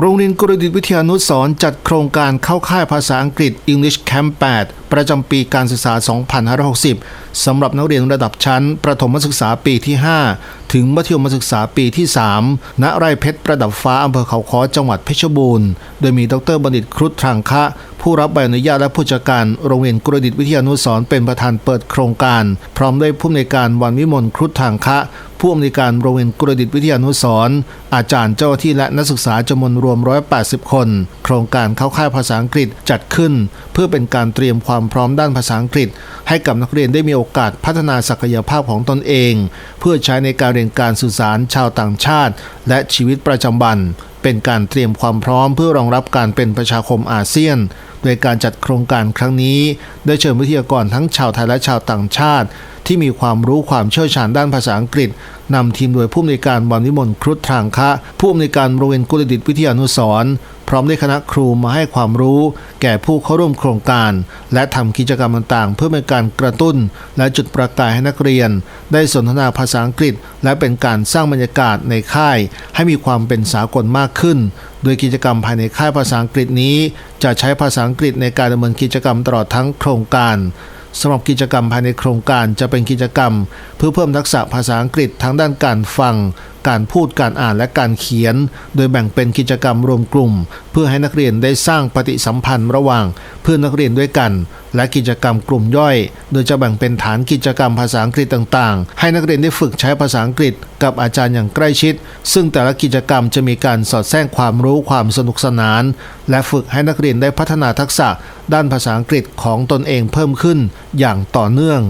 โรงเรียนกรดิตวิทยานุสร์จัดโครงการเข้าค่ายภาษาอังกฤษ English Camp 8 ประจำปีการศึกษา 2560 สำหรับนักเรียนระดับชั้น ประถมศึกษาปีที่ 5 ถึงมัธยมศึกษาปีที่ 3 ณไร่เพชรประดับฟ้าอำเภอเขาค้อจังหวัดเพชรบูรณ์ โดยมีดรบัณฑิตครุฑทางคะ ผู้รับใบอนุญาตและผู้จัดการโรงเรียนกรดิตวิทยานุสรเป็นประธานเปิดโครงการ พร้อมด้วยผู้อำนวยการวันวิมลครุฑทรังคะผู้อำนวยการโรงเรียนกรดิตวิทยานุสรอาจารย์เจ้าหน้าที่และนักศึกษาจำนวนรวม 180 คน โครงการเข้าค่ายภาษาอังกฤษจัดขึ้น เพื่อเป็นการเตรียมความพร้อมด้านภาษาอังกฤษ ให้กับนักเรียนได้มีโอกาสพัฒนาศักยภาพของตนเอง เพื่อใช้ในการเรียนการสื่อสารชาวต่างชาติ และชีวิตประจำวัน เป็นการเตรียมความพร้อมเพื่อรองรับการเป็นประชาคมอาเซียน โดยการจัดโครงการครั้งนี้ ได้เชิญวิทยากรทั้งชาวไทยและชาวต่างชาติ ที่มีความรู้ความเชี่ยวชาญด้านภาษาอังกฤษนำทีมโดยผู้อำนวยการวันวิมลครุฑทางคะ ผู้อำนวยการโรงเรียนกุลดิตวิทยานุสร พร้อมด้วยคณะครูมาให้ความรู้ แก่ผู้เข้าร่วมโครงการ และทำกิจกรรมต่างๆ เพื่อเป็นการกระตุ้น และจุดประกายให้นักเรียน ได้สนทนาภาษาอังกฤษ และเป็นการสร้างบรรยากาศในค่าย ให้มีความเป็นสากลมากขึ้น โดยกิจกรรมภายในค่ายภาษาอังกฤษนี้ จะใช้ภาษาอังกฤษในการดำเนินกิจกรรมตลอดทั้งโครงการสำหรับกิจกรรมภายในโครงการจะเป็นกิจกรรม เพื่อเพิ่มทักษะภาษาอังกฤษทั้งด้านการฟัง การพูดการอ่านและการเขียน โดยแบ่งเป็นกิจกรรมรวมกลุ่ม เพื่อให้นักเรียนได้สร้างปฏิสัมพันธ์ระหว่าง เพื่อนนักเรียนด้วยกัน และกิจกรรมกลุ่มย่อย โดยจะแบ่งเป็นฐานกิจกรรมภาษาอังกฤษต่างๆ ให้นักเรียนได้ฝึกใช้ภาษาอังกฤษกับอาจารย์อย่างใกล้ชิด ซึ่งแต่ละกิจกรรมจะมีการสอดแทรกความรู้ความสนุกสนาน และฝึกให้นักเรียนได้พัฒนาทักษะ ด้านภาษาอังกฤษของตนเองเพิ่มขึ้นอย่างต่อเนื่อง